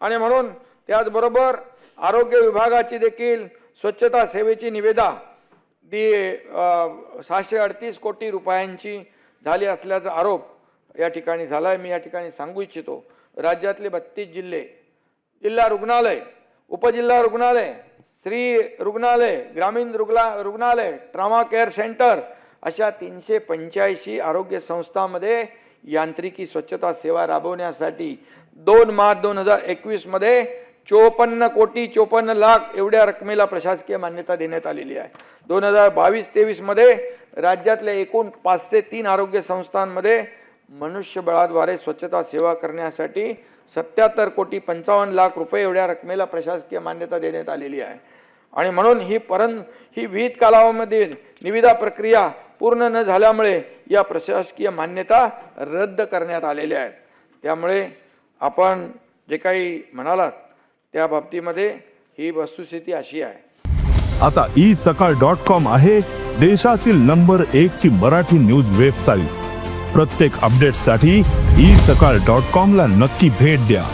आणि म्हणून त्याचबरोबर आरोग्य विभागाची देखील स्वच्छता सेवेची निवेदा दी सहाशे अडतीस कोटी रुपयांची झाली असल्याचा आरोप या ठिकाणी झाला आहे मी या ठिकाणी सांगू इच्छितो राज्यातले बत्तीस जिल्हे जिल्हा रुग्णालय उपजिल्हा रुग्णालय स्त्री रुग्णालय ग्रामीण रुग्णा रुग्णालय ट्रामा केअर सेंटर अशा तीनशे पंच्याऐंशी आरोग्य संस्थांमध्ये यांत्रिकी स्वच्छता सेवा राबवण्यासाठी दोन मार्च दोन हजार एकवीसमध्ये चोपन्न कोटी चोपन्न लाख एवढ्या रकमेला प्रशासकीय मान्यता देण्यात आलेली आहे. दोन हजार बावीस तेवीसमध्ये राज्यातल्या एकूण पाचशे तीन आरोग्य संस्थांमध्ये मनुष्यबळाद्वारे स्वच्छता सेवा करण्यासाठी सत्याहत्तर कोटी पंचावन्न लाख रुपये एवढ्या रकमेला प्रशासकीय मान्यता देण्यात आलेली आहे. आणि म्हणून ही परन ही विहित कालावधीमध्ये निविदा प्रक्रिया पूर्ण न झाल्यामुळे या प्रशासकीय मान्यता रद्द करण्यात आलेल्या आहेत. त्यामुळे आपण जे काही म्हणालात त्या बाबतीमध्ये ही वस्तुस्थिती अशी आहे. आता ई सकाळ डॉट कॉम आहे देशातील नंबर एक ची मराठी न्यूज वेबसाईट. प्रत्येक अपडेटसाठी ई सकाळ डॉट कॉम ला नक्की भेट द्या.